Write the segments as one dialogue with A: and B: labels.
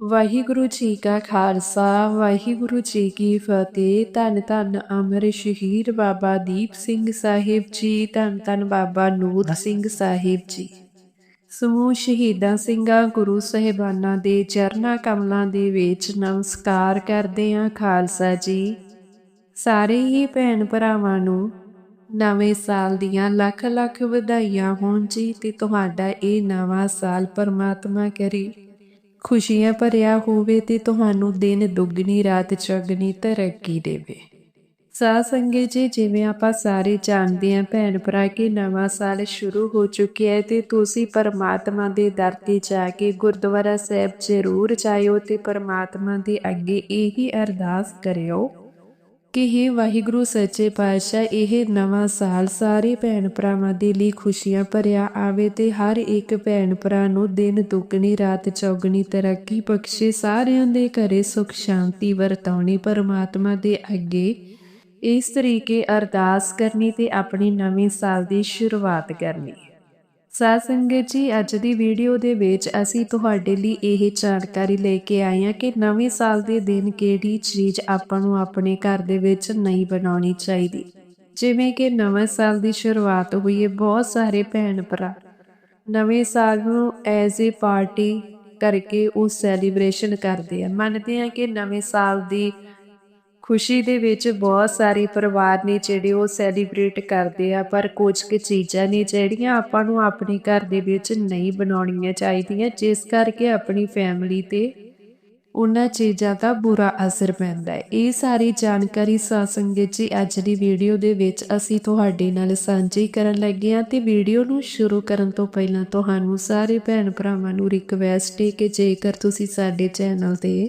A: ਵਾਹਿਗੁਰੂ ਜੀ ਕਾ ਖਾਲਸਾ, ਵਾਹਿਗੁਰੂ ਜੀ ਕੀ ਫਤਿਹ। ਧੰਨ ਧੰਨ ਅਮਰ ਸ਼ਹੀਦ ਬਾਬਾ ਦੀਪ ਸਿੰਘ ਸਾਹਿਬ ਜੀ, ਧੰਨ ਧੰਨ ਬਾਬਾ ਨੂਰ ਸਿੰਘ ਸਾਹਿਬ ਜੀ। ਸਮੂਹ ਸ਼ਹੀਦਾਂ ਸਿੰਘਾਂ, ਗੁਰੂ ਸਹਿਬਾਨਾਂ ਦੇ ਚਰਨਾ ਕਮਲਾਂ ਦੇ ਵਿੱਚ ਨਮਸਕਾਰ ਕਰਦੇ ਹਾਂ ਖਾਲਸਾ ਜੀ। ਸਾਰੇ ਹੀ ਭੈਣ ਭਰਾਵਾਂ ਨੂੰ ਨਵੇਂ ਸਾਲ ਦੀਆਂ ਲੱਖ ਲੱਖ ਵਧਾਈਆਂ ਹੋਣ ਜੀ ਤੇ ਤੁਹਾਡਾ ਇਹ ਨਵਾਂ ਸਾਲ ਪਰਮਾਤਮਾ ਕਰੇ। ਖੁਸ਼ੀਆਂ ਭਰਿਆ ਹੋਵੇ ਤੇ ਤੁਹਾਨੂੰ ਦਿਨ ਦੁੱਗਣੀ, ਰਾਤ ਚੌਗਣੀ ਤਰੱਕੀ ਦੇਵੇ। ਸਾਧ ਸੰਗਤ ਜੀ, ਜਿਵੇਂ ਆਪਾਂ ਸਾਰੇ ਜਾਣਦੇ ਆਂ ਭੈਣ ਭਰਾ, ਕਿ ਨਵਾਂ ਸਾਲ ਸ਼ੁਰੂ ਹੋ ਚੁੱਕਿਆ ਹੈ ਤੇ ਤੁਸੀਂ ਪਰਮਾਤਮਾ ਦੇ ਦਰ ਤੇ ਜਾ ਕੇ ਗੁਰਦੁਆਰਾ ਸਾਹਿਬ ਜ਼ਰੂਰ ਜਾਇਓ ਤੇ ਪਰਮਾਤਮਾ ਦੇ ਅੱਗੇ ਇਹੀ ਅਰਦਾਸ ਕਰਿਓ। ਕਿ हे ਵਾਹਿਗੁਰੂ ਸੱਚੇ ਪਾਤਸ਼ਾਹ, ਇਹ ਨਵਾਂ ਸਾਲ ਸਾਰੇ ਭੈਣ ਭਰਾਵਾਂ ਦੇ ਲਈ ਖੁਸ਼ੀਆਂ ਭਰਿਆ ਆਵੇ ਤੇ ਹਰ ਇੱਕ ਭੈਣ ਭਰਾ ਨੂੰ ਦਿਨ ਦੁੱਗਣੀ, ਰਾਤ ਚੌਗਣੀ, ਤਰੱਕੀ ਬਖਸ਼ੇ, ਸਾਰਿਆਂ ਦੇ ਘਰੇ ਸੁਖ ਸ਼ਾਂਤੀ ਵਰਤਾਉਣੀ, ਪਰਮਾਤਮਾ ਦੇ ਅੱਗੇ ਇਸ ਤਰੀਕੇ ਅਰਦਾਸ ਕਰਨੀ ਤੇ ਆਪਣੀ ਨਵੇਂ ਸਾਲ ਦੀ ਸ਼ੁਰੂਆਤ ਕਰਨੀ। ਸਾਧ ਸੰਗਤ ਜੀ, ਅੱਜ ਦੀ ਵੀਡੀਓ ਦੇ ਵਿੱਚ ਅਸੀਂ ਤੁਹਾਡੇ ਲਈ ਇਹ ਜਾਣਕਾਰੀ ਲੈ ਕੇ ਆਏ ਹਾਂ ਕਿ ਨਵੇਂ ਸਾਲ ਦੇ ਦਿਨ ਕਿਹੜੀ ਚੀਜ਼ ਆਪਾਂ ਨੂੰ ਆਪਣੇ ਘਰ ਦੇ ਵਿੱਚ ਨਹੀਂ ਬਣਾਉਣੀ ਚਾਹੀਦੀ। ਜਿਵੇਂ ਕਿ ਨਵੇਂ ਸਾਲ ਦੀ ਸ਼ੁਰੂਆਤ ਹੋਈ ਹੈ, ਬਹੁਤ ਸਾਰੇ ਭੈਣ ਭਰਾ ਨਵੇਂ ਸਾਲ ਨੂੰ ਐਜ਼ ਅ ਪਾਰਟੀ ਕਰਕੇ ਉਹ ਸੈਲੀਬ੍ਰੇਸ਼ਨ ਕਰਦੇ ਆ। ਮੰਨਦੇ ਆ ਕਿ ਨਵੇਂ ਸਾਲ ਦੀ ਖੁਸ਼ੀ ਦੇ ਵਿੱਚ ਬਹੁਤ ਸਾਰੇ ਪਰਿਵਾਰ ਨੇ ਜਿਹੜੇ ਉਹ ਸੈਲੀਬ੍ਰੇਟ ਕਰਦੇ ਆ, ਪਰ ਕੁਝ ਕੁ ਚੀਜ਼ਾਂ ਨੇ ਜਿਹੜੀਆਂ ਆਪਾਂ ਨੂੰ ਆਪਣੇ ਘਰ ਦੇ ਵਿੱਚ ਨਹੀਂ ਬਣਾਉਣੀਆਂ ਚਾਹੀਦੀਆਂ, ਜਿਸ ਕਰਕੇ ਆਪਣੀ ਫੈਮਿਲੀ ਤੇ ਉਹਨਾਂ ਚੀਜ਼ਾਂ ਦਾ ਬੁਰਾ ਅਸਰ ਪੈਂਦਾ ਹੈ। ਇਹ ਸਾਰੀ ਜਾਣਕਾਰੀ ਸਾਸੰਗਤ ਜੀ ਅੱਜ ਦੀ ਵੀਡੀਓ ਦੇ ਵਿੱਚ ਅਸੀਂ ਤੁਹਾਡੇ ਨਾਲ ਸਾਂਝੀ ਕਰਨ ਲੱਗੇ ਹਾਂ ਤੇ ਵੀਡੀਓ ਨੂੰ ਸ਼ੁਰੂ ਕਰਨ ਤੋਂ ਪਹਿਲਾਂ ਤੁਹਾਨੂੰ ਸਾਰੇ ਭੈਣ ਭਰਾਵਾਂ ਨੂੰ ਰਿਕਵੈਸਟ ਹੈ ਕਿ ਜੇਕਰ ਤੁਸੀਂ ਸਾਡੇ ਚੈਨਲ ਤੇ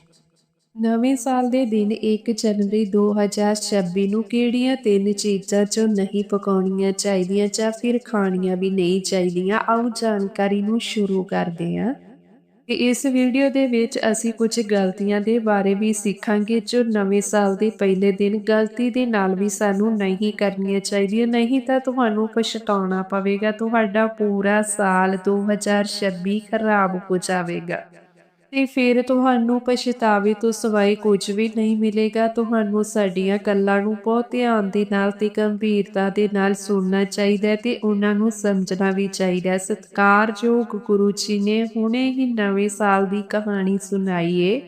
A: ਨਵੇਂ ਸਾਲ ਦੇ ਦਿਨ 1 ਜਨਵਰੀ 2026 ਨੂੰ ਕਿਹੜੀਆਂ ਤਿੰਨ ਚੀਜ਼ਾਂ ਚੋਂ ਨਹੀਂ ਪਕਾਉਣੀਆਂ ਚਾਹੀਦੀਆਂ ਜਾਂ ਫਿਰ ਖਾਣੀਆਂ ਵੀ ਨਹੀਂ ਚਾਹੀਦੀਆਂ? ਆਓ ਜਾਣਕਾਰੀ ਨੂੰ ਸ਼ੁਰੂ ਕਰਦੇ ਹਾਂ। ਕਿ ਇਸ ਵੀਡੀਓ ਦੇ ਵਿੱਚ ਅਸੀਂ ਕੁਝ ਗਲਤੀਆਂ ਦੇ ਬਾਰੇ ਵੀ ਸਿੱਖਾਂਗੇ ਜੋ ਨਵੇਂ ਸਾਲ ਦੇ ਪਹਿਲੇ ਦਿਨ ਗਲਤੀ ਦੇ ਨਾਲ ਵੀ ਸਾਨੂੰ ਨਹੀਂ ਕਰਨੀਆਂ ਚਾਹੀਦੀਆਂ। ਨਹੀਂ ਤਾਂ ਤੁਹਾਨੂੰ ਪਛਤਾਉਣਾ ਪਵੇਗਾ, ਤੁਹਾਡਾ ਪੂਰਾ ਸਾਲ 2026 ਖਰਾਬ ਹੋ ਜਾਵੇਗਾ। ਤੇ ਫਿਰ ਤੁਹਾਨੂੰ ਪਛਤਾਵੇ ਤੋਂ ਸਵਾਈ ਕੁਝ ਵੀ ਨਹੀਂ ਮਿਲੇਗਾ। ਤੁਹਾਨੂੰ ਸਾਡੀਆਂ ਗੱਲਾਂ ਨੂੰ ਬਹੁਤ ਧਿਆਨ ਦੇ ਨਾਲ ਤੇ ਗੰਭੀਰਤਾ ਦੇ ਨਾਲ ਸੁਣਨਾ ਚਾਹੀਦਾ ਤੇ ਉਹਨਾਂ ਨੂੰ ਸਮਝਣਾ ਵੀ ਚਾਹੀਦਾ ਸਤਿਕਾਰਯੋਗ ਗੁਰੂ ਜੀ ਨੇ ਹੁਣੇ ਹੀ ਨਵੇਂ ਸਾਲ ਦੀ ਕਹਾਣੀ ਸੁਣਾਈ ਏ।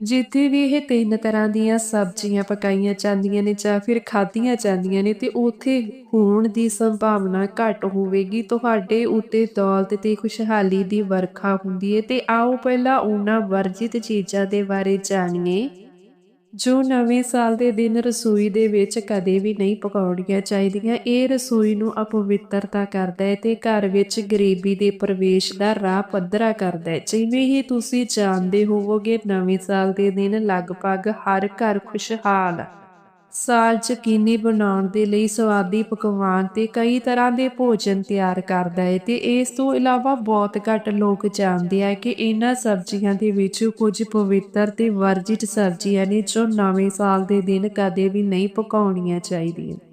A: ਜਿੱਥੇ ਵੀ ਇਹ ਤਿੰਨ ਤਰ੍ਹਾਂ ਦੀਆਂ ਸਬਜ਼ੀਆਂ ਪਕਾਈਆਂ ਜਾਂਦੀਆਂ ਨੇ ਜਾਂ ਫਿਰ ਖਾਧੀਆਂ ਜਾਂਦੀਆਂ ਨੇ ਤੇ ਉੱਥੇ ਹੋਣ ਦੀ ਸੰਭਾਵਨਾ ਘੱਟ ਹੋਵੇਗੀ। ਤੁਹਾਡੇ ਉੱਤੇ ਦੌਲਤ ਤੇ ਖੁਸ਼ਹਾਲੀ ਦੀ ਵਰਖਾ ਹੁੰਦੀ ਹੈ ਤੇ ਆਓ ਪਹਿਲਾਂ ਉਹਨਾਂ ਵਰਜਿਤ ਚੀਜ਼ਾਂ ਦੇ ਬਾਰੇ ਜਾਣੀਏ। ਜੋ ਨਵੇਂ ਸਾਲ ਦੇ ਦਿਨ ਰਸੋਈ ਦੇ ਵਿੱਚ ਕਦੇ ਵੀ ਨਹੀਂ ਪਕਾਉਣੀਆਂ ਚਾਹੀਦੀਆਂ, ਇਹ ਰਸੋਈ ਨੂੰ ਅਪਵਿੱਤਰਤਾ ਕਰਦਾ ਹੈ ਤੇ ਘਰ ਵਿੱਚ ਗਰੀਬੀ ਦੇ ਪ੍ਰਵੇਸ਼ ਦਾ ਰਾਹ ਪੱਧਰਾ ਕਰਦਾ ਹੈ। ਜਿਵੇਂ ਹੀ ਤੁਸੀਂ ਜਾਣਦੇ ਹੋਵੋਗੇ, ਨਵੇਂ ਸਾਲ ਦੇ ਦਿਨ ਲਗਭਗ ਹਰ ਘਰ ਖੁਸ਼ਹਾਲ। ਸਾਲ ਯਕੀਨੀ ਬਣਾਉਣ ਦੇ ਲਈ ਸਵਾਦੀ ਪਕਵਾਨ ਤੇ ਕਈ ਤਰ੍ਹਾਂ ਦੇ ਭੋਜਨ ਤਿਆਰ ਕਰਦਾ ਹੈ ਤੇ ਇਸ ਤੋਂ ਇਲਾਵਾ ਬਹੁਤ ਘੱਟ ਲੋਕ ਜਾਣਦੇ ਆ ਕਿ ਇਹਨਾਂ ਸਬਜ਼ੀਆਂ ਦੇ ਵਿੱਚ ਕੁਝ ਪਵਿੱਤਰ ਤੇ ਵਰਜਿਤ ਸਬਜ਼ੀਆਂ ਨੇ ਜੋ ਨਵੇਂ ਸਾਲ ਦੇ ਦਿਨ ਕਦੇ ਵੀ ਨਹੀਂ ਪਕਾਉਣੀਆਂ ਚਾਹੀਦੀਆਂ।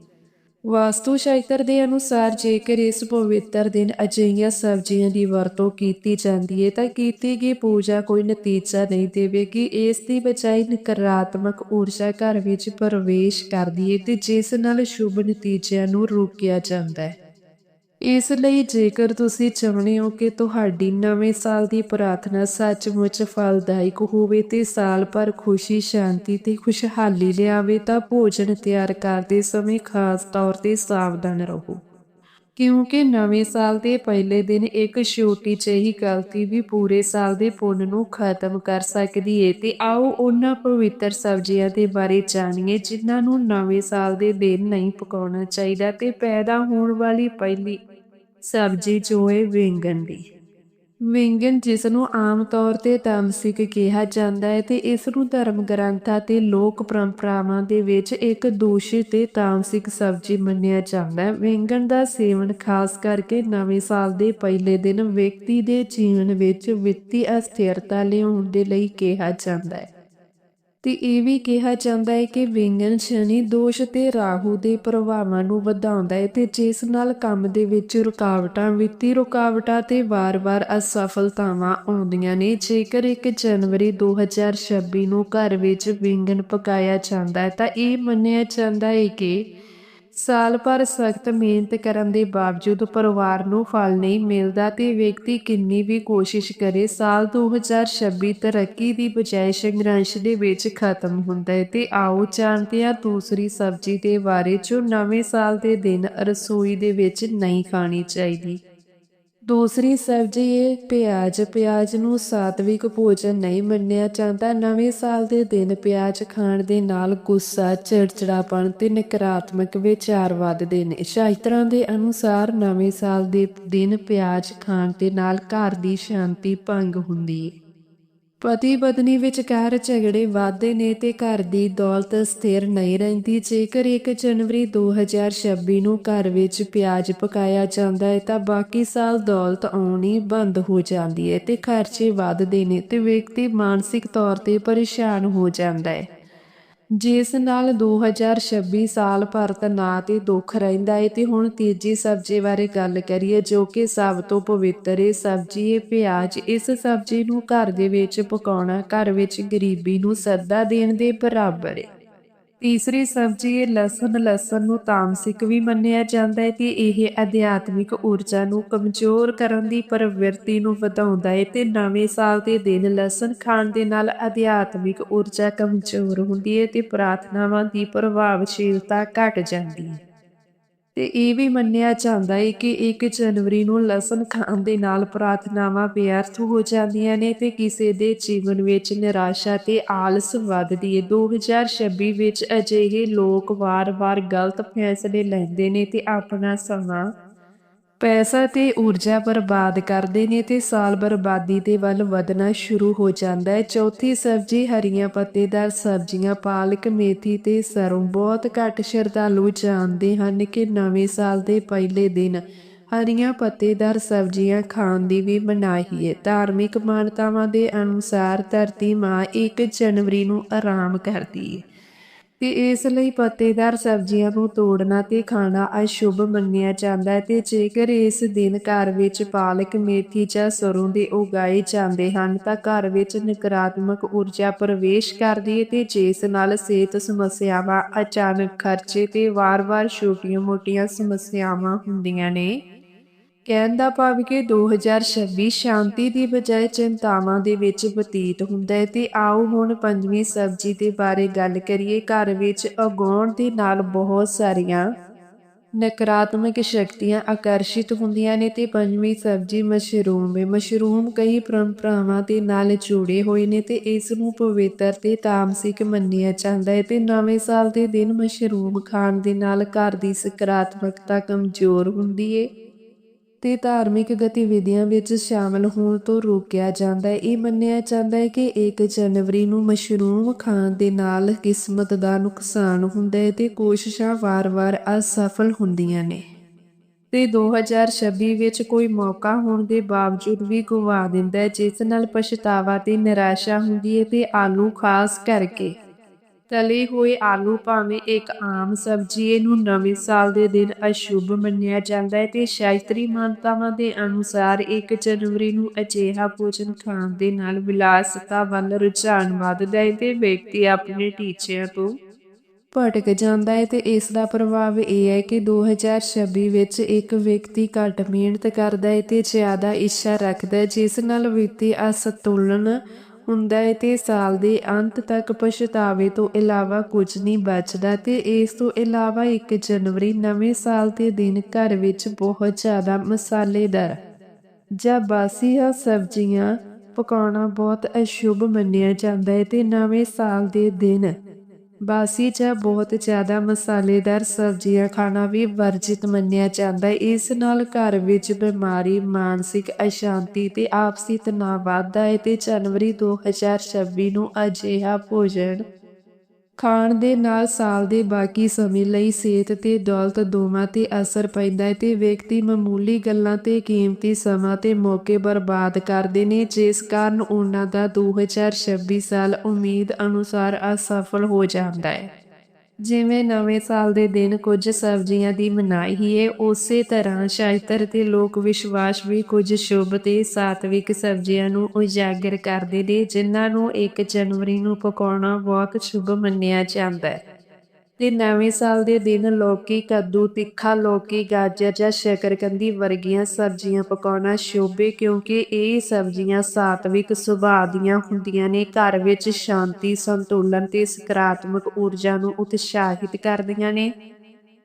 A: ਵਾਸਤੂ ਸ਼ਾਸਤਰ ਦੇ ਅਨੁਸਾਰ ਜੇਕਰ ਇਸ ਪਵਿੱਤਰ ਦਿਨ ਅਜਿਹੀਆਂ ਸਬਜ਼ੀਆਂ ਦੀ ਵਰਤੋਂ ਕੀਤੀ ਜਾਂਦੀ ਹੈ ਤਾਂ ਕੀਤੀ ਗਈ ਪੂਜਾ ਕੋਈ ਨਤੀਜਾ ਨਹੀਂ ਦੇਵੇਗੀ। ਇਸ ਦੀ ਬਜਾਏ ਨਕਾਰਾਤਮਕ ਊਰਜਾ ਘਰ ਵਿੱਚ ਪ੍ਰਵੇਸ਼ ਕਰਦੀ ਹੈ ਤੇ ਜਿਸ ਨਾਲ ਸ਼ੁਭ ਨਤੀਜਿਆਂ ਨੂੰ ਰੋਕਿਆ ਜਾਂਦਾ ਹੈ ਇਸ ਲਈ ਜੇਕਰ ਤੁਸੀਂ ਚਾਹੁੰਦੇ ਹੋ ਕਿ ਤੁਹਾਡੀ ਨਵੇਂ ਸਾਲ ਦੀ ਪ੍ਰਾਰਥਨਾ ਸੱਚਮੁੱਚ ਫਲਦਾਇਕ ਹੋਵੇ ਤੇ ਸਾਲ ਭਰ ਖੁਸ਼ੀ, ਸ਼ਾਂਤੀ ਤੇ ਖੁਸ਼ਹਾਲੀ ਲਿਆਵੇ, ਤਾਂ ਭੋਜਨ ਤਿਆਰ ਕਰਦੇ ਸਮੇਂ ਖਾਸ ਤੌਰ ਤੇ ਸਾਵਧਾਨ ਰਹੋ। ਕਿਉਂਕਿ ਨਵੇਂ ਸਾਲ ਦੇ ਪਹਿਲੇ ਦਿਨ ਇੱਕ ਛੋਟੀ ਜਿਹੀ ਗਲਤੀ ਵੀ ਪੂਰੇ ਸਾਲ ਦੇ ਪੁੰਨ ਨੂੰ ਖਤਮ ਕਰ ਸਕਦੀ ਏ ਤੇ ਆਓ ਉਹਨਾਂ ਪਵਿੱਤਰ ਸਬਜ਼ੀਆਂ ਦੇ ਬਾਰੇ ਜਾਣੀਏ ਜਿਨ੍ਹਾਂ ਨੂੰ ਨਵੇਂ ਸਾਲ ਦੇ ਦਿਨ ਨਹੀਂ ਪਕਾਉਣਾ ਚਾਹੀਦਾ ਤੇ ਪੈਦਾ ਹੋਣ ਵਾਲੀ ਪਹਿਲੀ ਸਬਜ਼ੀ ਜੋ ਹੈ ਵੇਂਗਣ ਦੀ। ਵਿਅੰਜਨ ਜਿਸ ਨੂੰ ਆਮ ਤੌਰ ਤੇ ਤਾਮਸਿਕ ਕਿਹਾ ਜਾਂਦਾ ਹੈ ਤੇ ਇਸ ਨੂੰ ਧਰਮ ਗ੍ਰੰਥਾਂ ਤੇ ਲੋਕ ਪਰੰਪਰਾਵਾਂ ਦੇ ਵਿੱਚ ਇੱਕ ਦੂਸ਼ਿਤ ਤੇ ਤਾਮਸਿਕ ਸਬਜ਼ੀ ਮੰਨਿਆ ਜਾਂਦਾ ਹੈ। ਵਿਅੰਜਨ ਦਾ ਸੇਵਨ ਖਾਸ ਕਰਕੇ ਨਵੇਂ ਸਾਲ ਦੇ ਪਹਿਲੇ ਦਿਨ ਵਿਅਕਤੀ ਦੇ ਜੀਵਨ ਵਿੱਚ ਵਿੱਤੀ ਅਸਥਿਰਤਾ ਲਿਆਉਣ ਦੇ ਲਈ ਕਿਹਾ ਜਾਂਦਾ ਹੈ। ਤੇ ਇਹ ਵੀ ਕਿਹਾ ਜਾਂਦਾ ਹੈ ਕਿ ਵਿਅੰਜਨ ਸ਼ਨੀ ਦੋਸ਼ ਤੇ ਰਾਹੂ ਦੇ ਪ੍ਰਭਾਵਾਂ ਨੂੰ ਵਧਾਉਂਦਾ ਹੈ ਤੇ ਜਿਸ ਨਾਲ ਕੰਮ ਦੇ ਵਿੱਚ ਰੁਕਾਵਟਾਂ, ਵਿੱਤੀ ਰੁਕਾਵਟਾਂ ਤੇ ਵਾਰ-ਵਾਰ ਅਸਫਲਤਾਵਾਂ ਆਉਂਦੀਆਂ ਨੇ। ਜੇਕਰ 1 ਜਨਵਰੀ 2026 ਨੂੰ ਘਰ ਵਿੱਚ ਵਿਅੰਜਨ ਪਕਾਇਆ ਜਾਂਦਾ ਹੈ ਤਾਂ ਇਹ ਮੰਨਿਆ ਜਾਂਦਾ ਹੈ ਕਿ ਸਾਲ ਭਰ ਸਖਤ ਮਿਹਨਤ ਕਰਨ ਦੇ ਬਾਵਜੂਦ ਪਰਿਵਾਰ ਨੂੰ ਫਲ ਨਹੀਂ ਮਿਲਦਾ ਤੇ ਵਿਅਕਤੀ ਕਿੰਨੀ ਵੀ ਕੋਸ਼ਿਸ਼ ਕਰੇ, ਸਾਲ 2026 ਤਰੱਕੀ ਦੀ ਬਜਾਏ ਸੰਘਰਸ਼ ਦੇ ਵਿੱਚ ਖਤਮ ਹੁੰਦਾ ਹੈ ਤੇ ਆਓ ਜਾਣਦੇ ਹਾਂ ਦੂਸਰੀ ਸਬਜ਼ੀ ਦੇ ਬਾਰੇ ਜੋ ਨਵੇਂ ਸਾਲ ਦੇ ਦਿਨ ਰਸੋਈ ਦੇ ਵਿੱਚ ਨਹੀਂ ਖਾਣੀ ਚਾਹੀਦੀ। ਦੂਸਰੀ ਸਬਜ਼ੀ ਹੈ ਪਿਆਜ਼ ਪਿਆਜ਼ ਨੂੰ ਸਾਤਵਿਕ ਭੋਜਨ ਨਹੀਂ ਮੰਨਿਆ ਜਾਂਦਾ। ਨਵੇਂ ਸਾਲ ਦੇ ਦਿਨ ਪਿਆਜ਼ ਖਾਣ ਦੇ ਨਾਲ ਗੁੱਸਾ, ਚਿੜਚਿੜਾਪਣ ਤੇ ਨਕਾਰਾਤਮਕ ਵਿਚਾਰ ਵੱਧਦੇ ਨੇ। ਸ਼ਾਸਤਰਾਂ ਦੇ ਅਨੁਸਾਰ ਨਵੇਂ ਸਾਲ ਦੇ ਦਿਨ ਪਿਆਜ਼ ਖਾਣ ਦੇ ਨਾਲ ਘਰ ਦੀ ਸ਼ਾਂਤੀ ਭੰਗ ਹੁੰਦੀ ਹੈ ਪਤੀ ਪਤਨੀ ਵਿਚਕਾਰ ਝਗੜੇ ਵਾਧੇ ਨੇ ਤੇ ਘਰ ਦੀ ਦੌਲਤ ਸਥਿਰ ਨਹੀਂ ਰਹਿੰਦੀ। ਜੇਕਰ 1 ਜਨਵਰੀ 2026 ਨੂੰ ਘਰ ਵਿੱਚ ਪਿਆਜ਼ ਪਕਾਇਆ ਜਾਂਦਾ ਹੈ, ਤਾਂ ਬਾਕੀ ਸਾਲ ਦੌਲਤ ਆਉਣੀ ਬੰਦ ਹੋ ਜਾਂਦੀ ਹੈ ਤੇ ਖਰਚੇ ਵੱਧਦੇ ਨੇ ਤੇ ਵਿਅਕਤੀ ਮਾਨਸਿਕ ਤੌਰ ਤੇ ਪਰੇਸ਼ਾਨ ਹੋ ਜਾਂਦਾ ਹੈ। ਜਿਸ ਨਾਲ 2026 ਸਾਲ ਭਰ ਨਾ ਤੇ ਦੁੱਖ ਰਹਿੰਦਾ ਏ, ਤੇ ਹੁਣ ਤੀਜੀ ਸਬਜ਼ੀ ਬਾਰੇ ਗੱਲ ਕਰੀਏ, ਜੋ ਕਿ ਸਭ ਤੋਂ ਪਵਿੱਤਰ ਏ ਸਬਜ਼ੀ ਏ ਪਿਆਜ਼, ਇਸ ਸਬਜ਼ੀ ਨੂੰ ਘਰ ਦੇ ਵਿੱਚ ਪਕਾਉਣਾ, ਘਰ ਵਿੱਚ ਗਰੀਬੀ ਨੂੰ ਸੱਦਾ ਦੇਣ ਦੇ ਬਰਾਬਰ ਏ। ਤੀਸਰੀ ਸਬਜ਼ੀ ਲਸਣ ਲਸਣ ਨੂੰ ਤਾਮਸਿਕ ਵੀ ਮੰਨਿਆ ਜਾਂਦਾ ਹੈ ਤੇ ਇਹ ਅਧਿਆਤਮਿਕ ਊਰਜਾ ਨੂੰ ਕਮਜ਼ੋਰ ਕਰਨ ਦੀ ਪ੍ਰਵਿਰਤੀ ਨੂੰ ਵਧਾਉਂਦਾ ਹੈ ਤੇ ਨਵੇਂ ਸਾਲ ਦੇ ਦਿਨ ਲਸਣ ਖਾਣ ਦੇ ਨਾਲ ਅਧਿਆਤਮਿਕ ਊਰਜਾ ਕਮਜ਼ੋਰ ਹੁੰਦੀ ਹੈ ਤੇ ਪ੍ਰਾਰਥਨਾਵਾਂ ਦੀ ਪ੍ਰਭਾਵਸ਼ੀਲਤਾ ਘਟ ਜਾਂਦੀ ਹੈ। ਤੇ ਇਹ ਵੀ ਮੰਨਿਆ ਜਾਂਦਾ ਹੈ ਕਿ 1 ਜਨਵਰੀ ਨੂੰ ਲਸਣ ਖਾਣ ਦੇ ਨਾਲ ਪ੍ਰਾਰਥਨਾਵਾਂ ਵਿਅਰਥ ਹੋ ਜਾਂਦੀਆਂ ਨੇ ਤੇ ਕਿਸੇ ਦੇ ਜੀਵਨ ਵਿੱਚ ਨਿਰਾਸ਼ਾ ਤੇ ਆਲਸ ਵੱਧਦੀ ਹੈ 2026 ਵਿੱਚ ਅਜਿਹੇ ਲੋਕ ਵਾਰ-ਵਾਰ ਗਲਤ ਫੈਸਲੇ ਲੈਂਦੇ ਨੇ ਤੇ ਆਪਣਾ ਸਮਾਂ ਪੈਸਾ ਤੇ ਊਰਜਾ ਬਰਬਾਦ ਕਰਦੇ ਨੇ ਤੇ ਸਾਲ ਬਰਬਾਦੀ ਦੇ ਵੱਲ ਵਧਣਾ ਸ਼ੁਰੂ ਹੋ ਜਾਂਦਾ ਹੈ। ਚੌਥੀ ਸਬਜ਼ੀ ਹਰੀਆਂ ਪੱਤੇਦਾਰ ਸਬਜ਼ੀਆਂ, ਪਾਲਕ, ਮੇਥੀ ਤੇ ਸਰੋਂ ਬਹੁਤ ਘੱਟ ਸ਼ਰਧਾਲੂ ਜਾਣਦੇ ਹਨ ਕਿ ਨਵੇਂ ਸਾਲ ਦੇ ਪਹਿਲੇ ਦਿਨ ਹਰੀਆਂ ਪੱਤੇਦਾਰ ਸਬਜ਼ੀਆਂ ਖਾਣ ਦੀ ਵੀ ਮਨਾਹੀ ਹੈ। ਧਾਰਮਿਕ ਮਾਨਤਾਵਾਂ ਦੇ ਅਨੁਸਾਰ ਧਰਤੀ ਮਾਂ 1 ਜਨਵਰੀ ਨੂੰ ਆਰਾਮ ਕਰਦੀ ਹੈ। ਤੇ ਇਸ ਲਈ ਪੱਤੇਦਾਰ ਸਬਜ਼ੀਆਂ ਨੂੰ ਤੋੜਨਾ ਤੇ ਖਾਣਾ ਅਸ਼ੁਭ ਮੰਨਿਆ ਜਾਂਦਾ ਹੈ ਤੇ ਜੇਕਰ ਇਸ ਦਿਨ ਘਰ ਵਿੱਚ ਪਾਲਕ, ਮੇਥੀ ਜਾਂ ਸਰੋਂ ਦੇ ਉਗਾਏ ਜਾਂਦੇ ਹਨ ਤਾਂ ਘਰ ਵਿੱਚ ਨਕਾਰਾਤਮਕ ਊਰਜਾ ਪ੍ਰਵੇਸ਼ ਕਰਦੀ ਹੈ ਤੇ ਜਿਸ ਨਾਲ ਸਿਹਤ ਸਮੱਸਿਆਵਾਂ ਅਚਾਨਕ ਖਰਚੇ ਤੇ ਵਾਰ-ਵਾਰ ਛੋਟੀਆਂ-ਮੋਟੀਆਂ ਸਮੱਸਿਆਵਾਂ ਹੁੰਦੀਆਂ ਨੇ। ਕਹਿਣ ਦਾ ਭਾਵ ਕਿ 2026 ਸ਼ਾਂਤੀ ਦੀ ਬਜਾਏ ਚਿੰਤਾਵਾਂ ਦੇ ਵਿੱਚ ਬਤੀਤ ਹੁੰਦਾ ਹੈ। ਤੇ ਆਓ ਹੁਣ ਪੰਜਵੀਂ ਸਬਜ਼ੀ ਦੇ ਬਾਰੇ ਗੱਲ ਕਰੀਏ। ਘਰ ਵਿੱਚ ਉਗਾਉਣ ਦੇ ਨਾਲ ਬਹੁਤ ਸਾਰੀਆਂ ਨਕਾਰਾਤਮਕ ਸ਼ਕਤੀਆਂ ਆਕਰਸ਼ਿਤ ਹੁੰਦੀਆਂ ਨੇ ਤੇ ਪੰਜਵੀਂ ਸਬਜ਼ੀ ਮਸ਼ਰੂਮ ਹੈ। ਮਸ਼ਰੂਮ ਕਈ ਪਰੰਪਰਾਵਾਂ ਦੇ ਨਾਲ ਜੁੜੇ ਹੋਏ ਨੇ ਤੇ ਇਸ ਨੂੰ ਪਵਿੱਤਰ ਤੇ ਤਾਮਸਿਕ ਮੰਨਿਆ ਜਾਂਦਾ ਹੈ ਤੇ ਨਵੇਂ ਸਾਲ ਦੇ ਦਿਨ ਮਸ਼ਰੂਮ ਖਾਣ ਦੇ ਨਾਲ ਘਰ ਦੀ ਸਕਾਰਾਤਮਕਤਾ ਕਮਜ਼ੋਰ ਹੁੰਦੀ ਹੈ। ਤੇ ਧਾਰਮਿਕ ਗਤੀਵਿਧੀਆਂ ਵਿੱਚ ਸ਼ਾਮਲ ਹੋਣ ਤੋਂ ਰੋਕਿਆ ਜਾਂਦਾ ਹੈ। ਇਹ ਮੰਨਿਆ ਜਾਂਦਾ ਹੈ ਕਿ 1 ਜਨਵਰੀ ਨੂੰ ਮਸ਼ਰੂਮ ਖਾਣ ਦੇ ਨਾਲ ਕਿਸਮਤ ਦਾ ਨੁਕਸਾਨ ਹੁੰਦਾ ਹੈ ਤੇ ਕੋਸ਼ਿਸ਼ਾਂ ਵਾਰ-ਵਾਰ ਅਸਫਲ ਹੁੰਦੀਆਂ ਨੇ। ਤੇ 2026 ਵਿੱਚ ਕੋਈ ਮੌਕਾ ਹੋਣ ਦੇ ਬਾਵਜੂਦ ਵੀ ਗਵਾ ਦਿੰਦਾ ਹੈ, ਜਿਸ ਨਾਲ ਪਛਤਾਵਾ ਤੇ ਨਿਰਾਸ਼ਾ ਹੁੰਦੀ ਹੈ ਤੇ ਆਲੂ ਖਾਸ ਕਰਕੇ ਤਲੇ ਹੋਏ ਆਲੂ ਭਾਵੇਂ ਇੱਕ ਆਮ ਸਬਜ਼ੀ, ਇਹਨੂੰ ਨਵੇਂ ਸਾਲ ਦੇ ਦਿਨ ਅਸ਼ੁਭ ਮੰਨਿਆ ਜਾਂਦਾ ਹੈ ਤੇ ਸ਼ਾਸਤਰੀ ਮਾਨਤਾਵਾਂ ਦੇ ਅਨੁਸਾਰ 1 ਜਨਵਰੀ ਨੂੰ ਅਜਿਹਾ ਭੋਜਨ ਖਾਣ ਦੇ ਨਾਲ ਵਿਲਾਸਤਾ ਵੱਲ ਰੁਝਾਨ ਵੱਧਦਾ ਹੈ ਤੇ ਵਿਅਕਤੀ ਆਪਣੇ ਟੀਚਿਆਂ ਤੋਂ ਭਟਕ ਜਾਂਦਾ ਹੈ ਤੇ ਇਸ ਦਾ ਪ੍ਰਭਾਵ ਇਹ ਹੈ ਕਿ 2026 ਵਿੱਚ ਇੱਕ ਵਿਅਕਤੀ ਘੱਟ ਮਿਹਨਤ ਕਰਦਾ ਹੈ ਤੇ ਜ਼ਿਆਦਾ ਇੱਛਾ ਰੱਖਦਾ ਹੈ, ਜਿਸ ਨਾਲ ਵਿੱਤੀ ਅਸੰਤੁਲਨ ਹੁੰਦਾ ਹੈ ਤੇ ਸਾਲ ਦੇ ਅੰਤ ਤੱਕ ਪਛਤਾਵੇ ਤੋਂ ਇਲਾਵਾ ਕੁਝ ਨਹੀਂ ਬਚਦਾ ਤੇ ਇਸ ਤੋਂ ਇਲਾਵਾ 1 ਜਨਵਰੀ ਨਵੇਂ ਸਾਲ ਦੇ ਦਿਨ ਘਰ ਵਿੱਚ ਬਹੁਤ ਜ਼ਿਆਦਾ ਮਸਾਲੇਦਾਰ ਜਾਂ ਬਾਸੀਆਂ ਸਬਜ਼ੀਆਂ ਪਕਾਉਣਾ ਬਹੁਤ ਅਸ਼ੁਭ ਮੰਨਿਆ ਜਾਂਦਾ ਹੈ ਤੇ ਨਵੇਂ ਸਾਲ ਦੇ ਦਿਨ ਬਾਸੀ ਜਾਂ ਬਹੁਤ ਜ਼ਿਆਦਾ ਮਸਾਲੇਦਾਰ ਸਬਜ਼ੀਆਂ ਖਾਣਾ ਵੀ ਵਰਜਿਤ ਮੰਨਿਆ ਜਾਂਦਾ ਹੈ। ਇਸ ਨਾਲ ਘਰ ਵਿੱਚ ਬਿਮਾਰੀ, ਮਾਨਸਿਕ ਅਸ਼ਾਂਤੀ ਤੇ ਆਪਸੀ ਤਣਾਅ ਵੱਧਦਾ ਹੈ ਤੇ ਜਨਵਰੀ 2026 ਨੂੰ ਅਜਿਹਾ ਭੋਜਨ ਖਾਣ ਦੇ ਨਾਲ ਸਾਲ ਦੇ ਬਾਕੀ ਸਮੇਂ ਲਈ ਸਿਹਤ ਤੇ ਦੌਲਤ ਦੋਵਾਂ ਤੇ ਅਸਰ ਪੈਂਦਾ ਹੈ ਤੇ ਵਿਅਕਤੀ ਮਾਮੂਲੀ ਗੱਲਾਂ ਤੇ ਕੀਮਤੀ ਸਮਾਂ ਤੇ ਮੌਕੇ ਬਰਬਾਦ ਕਰਦੇ ਨੇ, ਜਿਸ ਕਾਰਨ ਉਹਨਾਂ ਦਾ 2026 ਸਾਲ ਉਮੀਦ ਅਨੁਸਾਰ ਅਸਫਲ ਹੋ ਜਾਂਦਾ ਹੈ। ਜਿਵੇਂ ਨਵੇਂ ਸਾਲ ਦੇ ਦਿਨ ਕੁਝ ਸਬਜ਼ੀਆਂ ਦੀ ਮਨਾਹੀ ਹੈ ਉਸੇ ਤਰ੍ਹਾਂ ਸ਼ਾਸਤਰ ਤੇ ਲੋਕ ਵਿਸ਼ਵਾਸ ਵੀ ਕੁਝ ਸ਼ੁਭ ਤੇ ਸਾਤਵਿਕ ਸਬਜ਼ੀਆਂ ਨੂੰ ਉਜਾਗਰ ਕਰਦੇ ਨੇ, ਜਿਨ੍ਹਾਂ ਨੂੰ 1 ਜਨਵਰੀ ਨੂੰ ਪਕਾਉਣਾ ਬਹੁਤ ਸ਼ੁਭ ਮੰਨਿਆ ਜਾਂਦਾ ਹੈ। ਤੇ ਨਵੇਂ ਸਾਲ ਦੇ ਦਿਨ ਲੌਕੀ, ਕੱਦੂ, ਤਿੱਖਾ ਲੌਕੀ, ਗਾਜਰ ਜਾਂ ਸ਼ਕਰਕੰਦੀ ਵਰਗੀਆਂ ਸਬਜ਼ੀਆਂ ਪਕਾਉਣਾ ਸ਼ੋਭੇ ਕਿਉਂਕਿ ਇਹ ਸਬਜ਼ੀਆਂ ਸਾਤਵਿਕ ਸੁਭਾਅ ਦੀਆਂ ਹੁੰਦੀਆਂ ਨੇ। ਘਰ ਵਿੱਚ ਸ਼ਾਂਤੀ, ਸੰਤੁਲਨ ਤੇ ਸਕਾਰਾਤਮਕ ਊਰਜਾ ਨੂੰ ਉਤਸ਼ਾਹਿਤ ਕਰਦੀਆਂ ਨੇ।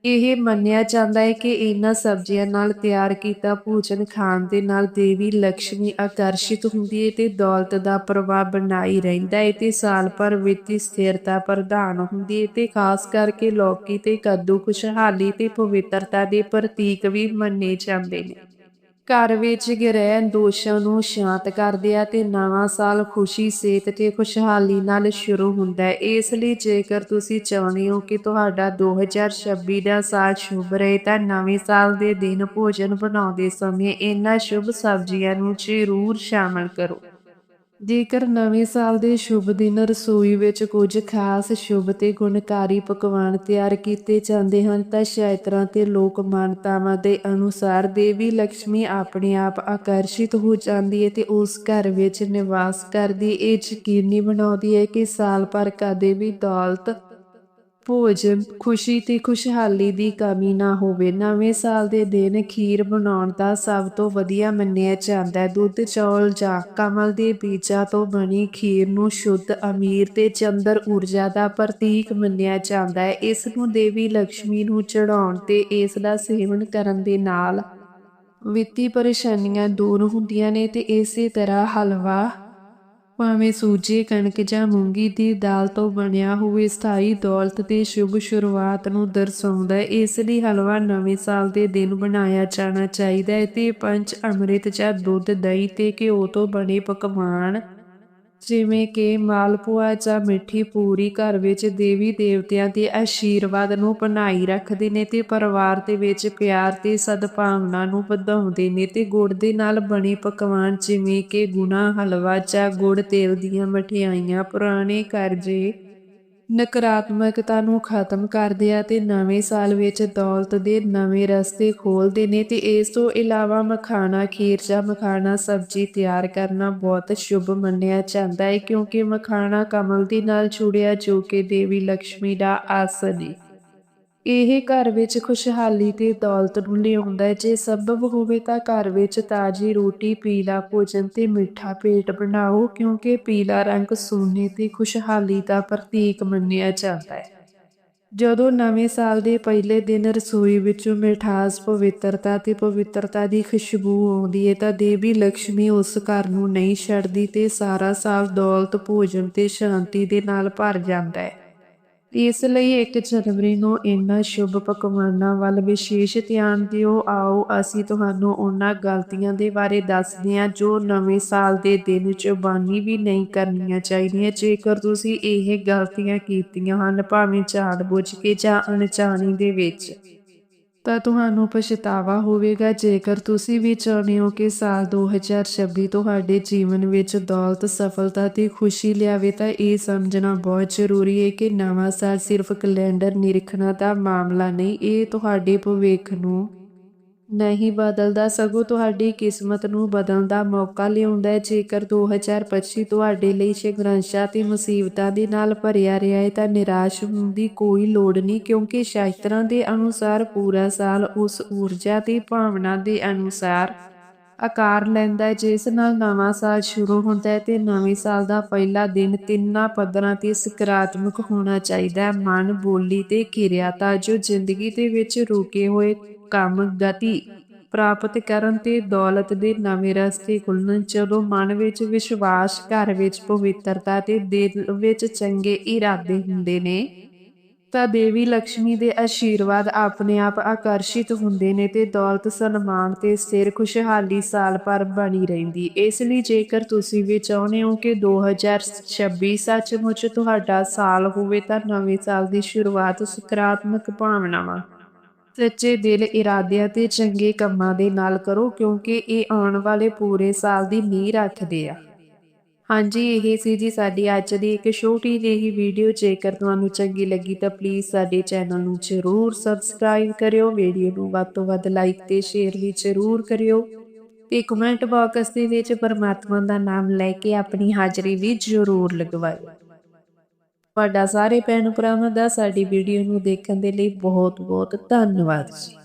A: ਇਹ ਮੰਨਿਆ ਜਾਂਦਾ ਹੈ ਕਿ ਇਹਨਾਂ ਸਬਜ਼ੀਆਂ ਨਾਲ ਤਿਆਰ ਕੀਤਾ ਭੋਜਨ ਖਾਣ ਦੇ ਨਾਲ ਦੇਵੀ ਲక్ష్ਮੀ ਆਕਰਸ਼ਿਤ ਹੁੰਦੀ ਹੈ ਤੇ ਦੌਲਤ ਦਾ ਪ੍ਰਵਾਹ ਬਣਾਈ ਰਹਿੰਦਾ ਹੈ ਤੇ ਸਾਲ ਭਰ ਵਿੱਤੀ ਸਥਿਰਤਾ ਪ੍ਰਦਾਨ ਹੁੰਦੀ ਹੈ ਤੇ ਖਾਸ ਕਰਕੇ ਲੌਕੀ ਤੇ ਕੱਦੂ, ਖੁਸ਼ਹਾਲੀ ਤੇ ਪਵਿੱਤਰਤਾ ਦੇ ਪ੍ਰਤੀਕ ਵੀ ਮੰਨੇ ਜਾਂਦੇ ਨੇ। ਘਰ ਵਿੱਚ ਗ੍ਰਹਿ ਦੋਸ਼ਾਂ ਨੂੰ ਸ਼ਾਂਤ ਕਰਦੇ ਆ ਤੇ ਨਵਾਂ ਸਾਲ ਖੁਸ਼ੀ, ਸਿਹਤ ਤੇ ਖੁਸ਼ਹਾਲੀ ਨਾਲ ਸ਼ੁਰੂ ਹੁੰਦਾ ਹੈ। ਇਸ ਲਈ ਜੇਕਰ ਤੁਸੀਂ ਚਾਹੁੰਦੇ ਹੋ ਕਿ ਤੁਹਾਡਾ 2026 ਦਾ ਸਾਲ ਸ਼ੁਭ ਰਹੇ, ਤਾਂ ਨਵੇਂ ਸਾਲ ਦੇ ਦਿਨ ਭੋਜਨ ਬਣਾਉਂਦੇ ਸਮੇਂ ਇਹਨਾਂ ਸ਼ੁਭ ਸਬਜ਼ੀਆਂ ਨੂੰ ਜ਼ਰੂਰ ਸ਼ਾਮਲ ਕਰੋ। ਜੇਕਰ ਨਵੇਂ ਸਾਲ ਦੇ ਸ਼ੁਭ ਦਿਨ ਰਸੋਈ ਵਿੱਚ ਕੁਝ ਖਾਸ ਸ਼ੁਭ ਤੇ ਗੁਣਕਾਰੀ ਪਕਵਾਨ ਤਿਆਰ ਕੀਤੇ ਜਾਂਦੇ ਹਨ, ਤਾਂ ਸ਼ਾਇਤਰਾਂ ਤੇ ਲੋਕ ਮਾਨਤਾਵਾਂ ਦੇ ਅਨੁਸਾਰ ਦੇਵੀ ਲక్ష్ਮੀ ਆਪਣੇ ਆਪ ਆਕਰਸ਼ਿਤ ਹੋ ਜਾਂਦੀ ਹੈ ਤੇ ਉਸ ਘਰ ਵਿੱਚ ਨਿਵਾਸ ਕਰਦੀ ਇਹ ਯਕੀਨੀ ਬਣਾਉਂਦੀ ਹੈ ਕਿ ਸਾਲ ਭਰ ਕਦੇ ਵੀ ਦੌਲਤ ਭੋਜਨ ਖੁਸ਼ੀ ਤੇ ਖੁਸ਼ਹਾਲੀ ਦੀ ਕਮੀ ਨਾ ਹੋਵੇ। ਨਵੇਂ ਸਾਲ ਦੇ ਦਿਨ ਖੀਰ ਬਣਾਉਣ ਦਾ ਸਭ ਤੋਂ ਵਧੀਆ ਮੰਨਿਆ ਜਾਂਦਾ ਹੈ। ਦੁੱਧ, ਚੌਲ ਜਾਂ ਕਮਲ ਦੇ ਬੀਜਾਂ ਤੋਂ ਬਣੀ ਖੀਰ ਨੂੰ ਸ਼ੁੱਧ, ਅਮੀਰ ਤੇ ਚੰਦਰ ਊਰਜਾ ਦਾ ਪ੍ਰਤੀਕ ਮੰਨਿਆ ਜਾਂਦਾ ਹੈ। ਇਸ ਨੂੰ ਦੇਵੀ ਲక్ష్ਮੀ ਨੂੰ ਚੜਾਉਣ ਤੇ ਇਸ ਦਾ ਸੇਵਨ ਕਰਨ ਦੇ ਨਾਲ ਵਿੱਤੀ ਪਰੇਸ਼ਾਨੀਆਂ ਦੂਰ ਹੁੰਦੀਆਂ ਨੇ ਤੇ ਇਸੇ ਤਰ੍ਹਾਂ ਹਲਵਾ ਭਾਵੇਂ ਸੂਜੀ ਕਣਕ ਜਾਂ ਮੂੰਗੀ ਦੀ ਦਾਲ ਤੋਂ ਬਣਿਆ ਹੋਵੇ ਸਥਾਈ ਦੌਲਤ ਦੀ ਸ਼ੁਭ ਸ਼ੁਰੂਆਤ ਨੂੰ ਦਰਸਾਉਂਦਾ ਹੈ। ਇਸ ਲਈ ਹਲਵਾ ਨਵੇਂ ਸਾਲ ਦੇ ਦਿਨ ਬਣਾਇਆ ਜਾਣਾ ਚਾਹੀਦਾ ਹੈ ਤੇ ਪੰਚ ਅੰਮ੍ਰਿਤ ਜਾਂ ਦੁੱਧ, ਦਹੀਂ ਤੇ ਘਿਓ ਤੋਂ ਬਣੇ ਪਕਵਾਨ ਜਿਵੇਂ ਕਿ ਮਾਲਪੂਆ ਜਾਂ ਮਿੱਠੀ ਪੂਰੀ ਘਰ ਵਿੱਚ ਦੇਵੀ ਦੇਵਤਿਆਂ ਦੇ ਆਸ਼ੀਰਵਾਦ ਨੂੰ ਬਣਾਈ ਰੱਖਦੇ ਨੇ ਤੇ ਪਰਿਵਾਰ ਦੇ ਵਿੱਚ ਪਿਆਰ ਤੇ ਸਦਭਾਵਨਾ ਨੂੰ ਵਧਾਉਂਦੇ ਨੇ ਤੇ ਗੁੜ ਦੇ ਨਾਲ ਬਣੇ ਪਕਵਾਨ ਜਿਵੇਂ ਕਿ ਗੁਣਾ ਹਲਵਾ ਜਾਂ ਗੁੜ ਤੇਲ ਦੀਆਂ ਮਠਿਆਈਆਂ, ਪੁਰਾਣੇ ਕਰਜ਼ੇ ਨਕਾਰਾਤਮਕਤਾ ਨੂੰ ਖਤਮ ਕਰਦੇ ਆ ਤੇ ਨਵੇਂ ਸਾਲ ਵਿੱਚ ਦੌਲਤ ਦੇ ਨਵੇਂ ਰਸਤੇ ਖੋਲਦੇ ਨੇ ਤੇ ਇਸ ਤੋਂ ਇਲਾਵਾ ਮਖਾਣਾ, ਖੀਰ ਜਾਂ ਮਖਾਣਾ ਸਬਜ਼ੀ ਤਿਆਰ ਕਰਨਾ ਬਹੁਤ ਸ਼ੁਭ ਮੰਨਿਆ ਜਾਂਦਾ ਹੈ ਕਿਉਂਕਿ ਮਖਾਣਾ ਕਮਲ ਦੇ ਨਾਲ ਜੁੜਿਆ ਜੋ ਕਿ ਦੇਵੀ ਲక్ష్ਮੀ ਦਾ ਆਸਨ ਹੈ। ਇਹ ਘਰ ਵਿੱਚ ਖੁਸ਼ਹਾਲੀ ਤੇ ਦੌਲਤ ਨੂੰ ਲਿਆਉਂਦਾ ਹੈ। ਜੇ ਸੰਭਵ ਹੋਵੇ ਤਾਂ ਘਰ ਵਿੱਚ ਤਾਜ਼ੀ ਰੋਟੀ, ਪੀਲਾ ਭੋਜਨ ਤੇ ਮਿੱਠਾ ਪੇਟ ਬਣਾਓ, ਕਿਉਂਕਿ ਪੀਲਾ ਰੰਗ ਸੋਨੇ ਤੇ ਖੁਸ਼ਹਾਲੀ ਦਾ ਪ੍ਰਤੀਕ ਮੰਨਿਆ ਜਾਂਦਾ ਹੈ। ਜਦੋਂ ਨਵੇਂ ਸਾਲ ਦੇ ਪਹਿਲੇ ਦਿਨ ਰਸੋਈ ਵਿੱਚੋਂ ਮਿਠਾਸ, ਪਵਿੱਤਰਤਾ ਤੇ ਪਵਿੱਤਰਤਾ ਦੀ ਖੁਸ਼ਬੂ ਆਉਂਦੀ ਹੈ, ਤਾਂ ਦੇਵੀ ਲక్ష్ਮੀ ਉਸ ਘਰ ਨੂੰ ਨਹੀਂ ਛੱਡਦੀ ਤੇ ਸਾਰਾ ਸਾਲ ਦੌਲਤ, ਭੋਜਨ ਤੇ ਸ਼ਾਂਤੀ ਦੇ ਨਾਲ ਭਰ ਜਾਂਦਾ ਹੈ। ਇਸ ਲਈ 1 ਜਨਵਰੀ ਨੂੰ ਇਹਨਾਂ ਸ਼ੁਭ ਪਕਵਾਨਾਂ ਵੱਲ ਵਿਸ਼ੇਸ਼ ਧਿਆਨ ਦਿਓ। ਆਓ, ਅਸੀਂ ਤੁਹਾਨੂੰ ਉਹਨਾਂ ਗਲਤੀਆਂ ਦੇ ਬਾਰੇ ਦੱਸਦੇ ਹਾਂ ਜੋ ਨਵੇਂ ਸਾਲ ਦੇ ਦਿਨ ਚੁਬਾਨੀ ਵੀ ਨਹੀਂ ਕਰਨੀਆਂ ਚਾਹੀਦੀਆਂ। ਜੇਕਰ ਤੁਸੀਂ ਇਹ ਗਲਤੀਆਂ ਕੀਤੀਆਂ ਹਨ, ਭਾਵੇਂ ਜਾਣਬੁੱਝ ਕੇ ਜਾਂ ਅਣਜਾਣੀ ਦੇ ਵਿੱਚ। ਤਾਂ ਤੁਹਾਨੂੰ ਪਛਤਾਵਾ ਹੋਵੇਗਾ, ਜੇਕਰ ਤੁਸੀਂ ਵੀ ਚਾਹੁੰਦੇ ਹੋ ਕਿ ਸਾਲ 2026 ਤੁਹਾਡੇ ਜੀਵਨ ਵਿੱਚ ਦੌਲਤ, ਸਫਲਤਾ ਤੇ ਖੁਸ਼ੀ ਲਿਆਵੇ, ਤਾਂ ਇਹ ਸਮਝਣਾ ਬਹੁਤ ਜ਼ਰੂਰੀ ਹੈ ਕਿ ਨਵਾਂ ਸਾਲ ਸਿਰਫ ਕੈਲੰਡਰ ਨਿਰੀਖਣਾ ਦਾ ਮਾਮਲਾ ਨਹੀਂ, ਇਹ ਤੁਹਾਡੇ ਭਵਿੱਖ ਨੂੰ ਨਹੀਂ ਬਦਲਦਾ, ਸਗੋਂ ਤੁਹਾਡੀ ਕਿਸਮਤ ਨੂੰ ਬਦਲਣ ਦਾ ਮੌਕਾ ਲਿਆਉਂਦਾ ਹੈ। ਜੇਕਰ 2025 ਤੁਹਾਡੇ ਲਈ ਸੰਘਰਸ਼ਾਂ ਤੇ ਮੁਸੀਬਤਾਂ ਦੇ ਨਾਲ ਭਰਿਆ ਰਿਹਾ ਹੈ, ਤਾਂ ਨਿਰਾਸ਼ ਹੋਣ ਦੀ ਕੋਈ ਲੋੜ ਨਹੀਂ, ਕਿਉਂਕਿ ਸ਼ਾਸਤਰਾਂ ਦੇ ਅਨੁਸਾਰ ਪੂਰਾ ਸਾਲ ਉਸ ਊਰਜਾ ਤੇ ਭਾਵਨਾ ਦੇ ਅਨੁਸਾਰ ਆਕਾਰ ਲੈਂਦਾ ਹੈ, ਜਿਸ ਨਾਲ ਨਵਾਂ ਸਾਲ ਸ਼ੁਰੂ ਹੁੰਦਾ ਹੈ ਤੇ ਨਵੇਂ ਸਾਲ ਦਾ ਪਹਿਲਾ ਦਿਨ ਤਿੰਨਾਂ ਪੱਧਰਾਂ ਤੇ ਸਕਾਰਾਤਮਕ ਹੋਣਾ ਚਾਹੀਦਾ ਹੈ। ਮਨ, ਬੋਲੀ ਤੇ ਕਿਰਿਆ ਤਾਂ ਜੋ ਜ਼ਿੰਦਗੀ ਦੇ ਵਿੱਚ ਰੁਕੇ ਹੋਏ ਕੰਮ, ਗਤੀ ਪ੍ਰਾਪਤ ਕਰਨ ਤੇ ਦੌਲਤ ਦੇ ਨਵੇਂ ਰਸਤੇ ਖੁੱਲਣ ਜਦੋਂ ਮਨ ਵਿੱਚ ਵਿਸ਼ਵਾਸ, ਘਰ ਵਿੱਚ ਪਵਿੱਤਰਤਾ ਤੇ ਦਿਲ ਵਿੱਚ ਚੰਗੇ ਇਰਾਦੇ ਹੁੰਦੇ ਨੇ। ਤਾਂ ਦੇਵੀ ਲక్ష్ਮੀ ਦੇ ਆਸ਼ੀਰਵਾਦ ਆਪਣੇ ਆਪ ਆਕਰਸ਼ਿਤ ਹੁੰਦੇ ਨੇ ਤੇ ਦੌਲਤ, ਸਨਮਾਨ ਤੇ ਸਿਰ ਖੁਸ਼ਹਾਲੀ ਸਾਲ ਭਰ ਬਣੀ ਰਹਿੰਦੀ। ਇਸ ਲਈ ਜੇਕਰ ਤੁਸੀਂ ਵੀ ਚਾਹੁੰਦੇ ਹੋ ਕਿ 2026 ਸੱਚਮੁੱਚ ਤੁਹਾਡਾ ਸਾਲ ਹੋਵੇ ਤਾਂ ਨਵੇਂ ਸਾਲ ਦੀ ਸ਼ੁਰੂਆਤ ਸਕਾਰਾਤਮਕ ਭਾਵਨਾਵਾਂ, ਸੱਚੇ ਦਿਲ, ਇਰਾਦਿਆਂ ਤੇ ਚੰਗੇ ਕੰਮਾਂ ਦੇ ਨਾਲ ਕਰੋ ਕਿਉਂਕਿ ਇਹ ਆਉਣ ਵਾਲੇ ਪੂਰੇ ਸਾਲ ਦੀ ਨੀਂਹ ਰੱਖਦੇ ਆ। ਹਾਂਜੀ, ਇਹ ਸੀ ਜੀ ਸਾਡੀ ਅੱਜ ਦੀ ਇੱਕ ਛੋਟੀ ਜਿਹੀ ਵੀਡੀਓ ਜੇਕਰ ਤੁਹਾਨੂੰ ਚੰਗੀ ਲੱਗੀ ਤਾਂ ਪਲੀਜ਼ ਸਾਡੇ ਚੈਨਲ ਨੂੰ ਜ਼ਰੂਰ ਸਬਸਕ੍ਰਾਈਬ ਕਰਿਓ। ਵੀਡੀਓ ਨੂੰ ਵੱਧ ਤੋਂ ਵੱਧ ਲਾਈਕ ਤੇ ਸ਼ੇਅਰ ਵੀ ਜ਼ਰੂਰ ਕਰਿਓ। ਤੇ ਕਮੈਂਟ ਬਾਕਸ ਦੇ ਵਿੱਚ ਪਰਮਾਤਮਾ ਦਾ ਨਾਮ ਲੈ ਕੇ ਆਪਣੀ ਹਾਜ਼ਰੀ ਵੀ ਜ਼ਰੂਰ ਲਗਵਾਇਓ। ਤੁਹਾਡਾ ਸਾਰੇ ਭੈਣ ਭਰਾਵਾਂ ਦਾ ਸਾਡੀ ਵੀਡੀਓ ਨੂੰ ਦੇਖਣ ਦੇ ਲਈ ਬਹੁਤ ਬਹੁਤ ਧੰਨਵਾਦ ਜੀ।